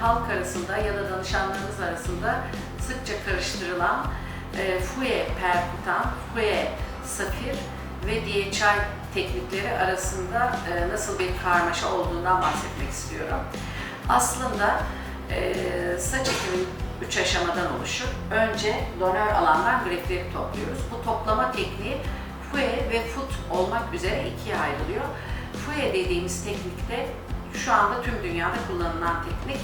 halk arasında ya da danışanlarımız arasında sıkça karıştırılan e, fouet perkutan, fouet safir ve DHI teknikleri arasında e, nasıl bir karmaşa olduğundan bahsetmek istiyorum. Aslında e, saç ekimi üç aşamadan oluşur. Önce donör alandan grefleri topluyoruz. Bu toplama tekniği fouet ve foot olmak üzere ikiye ayrılıyor. Fouet dediğimiz teknikte şu anda tüm dünyada kullanılan teknik.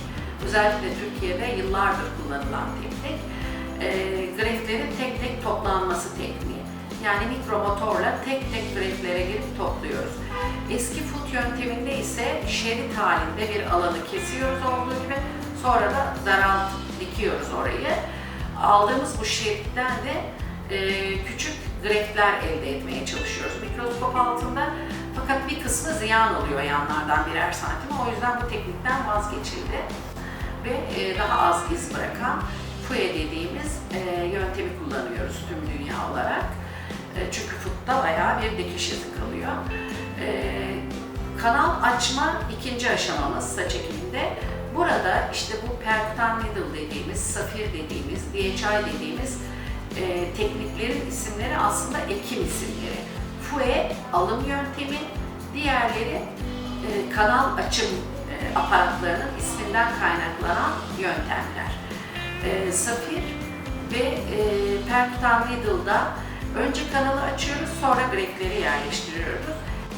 Özellikle Türkiye'de yıllardır kullanılan teknik. E, greflerin tek tek toplanması tekniği. Yani mikromotorla tek tek greflere girip topluyoruz. Eski foot yönteminde ise şerit halinde bir alanı kesiyoruz olduğu gibi sonra da daraltıp dikiyoruz orayı. Aldığımız bu şeritten de e, küçük grefler elde etmeye çalışıyoruz mikroskop altında. Fakat bir kısmı ziyan oluyor yanlardan birer santim. O yüzden bu teknikten vazgeçildi. E, daha az iz bırakan FUE dediğimiz e, yöntemi kullanıyoruz tüm dünya olarak. E, çünkü futta bayağı bir dikiş izi kalıyor. Kanal açma ikinci aşamamız saç ekiminde. Burada işte bu perkutan needle dediğimiz, safir dediğimiz, DHI dediğimiz e, tekniklerin isimleri aslında ekim isimleri. FUE alım yöntemi, diğerleri e, kanal açım e, aparatlarının isminden kaynaklanan yöntemler. E, safir ve e, perkutan needle'da önce kanalı açıyoruz, sonra grefleri yerleştiriyoruz.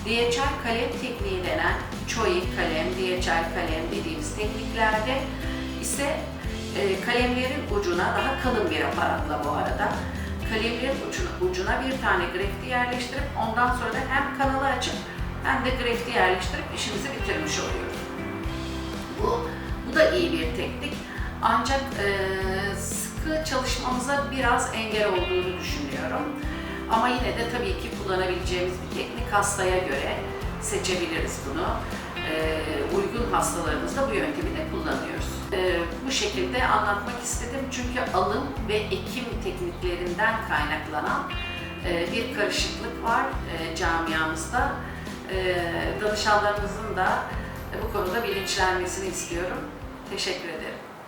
DHI kalem tekniği denen Choi kalem, DHI kalem dediğimiz tekniklerde ise e, kalemlerin ucuna daha kalın bir aparatla bu arada kalemlerin ucuna, ucuna bir tane grefti yerleştirip ondan sonra da hem kanalı açıp hem de grefti yerleştirip işimizi bitirmiş oluyoruz. İyi bir teknik. Ancak e, sıkı çalışmamıza biraz engel olduğunu düşünüyorum. Ama yine de tabii ki kullanabileceğimiz bir teknik hastaya göre seçebiliriz bunu. E, uygun hastalarımızda bu yöntemi de kullanıyoruz. E, bu şekilde anlatmak istedim çünkü alım ve ekim tekniklerinden kaynaklanan e, bir karışıklık var e, camiamızda. E, danışanlarımızın da bu konuda bilinçlenmesini istiyorum. Teşekkür ederim.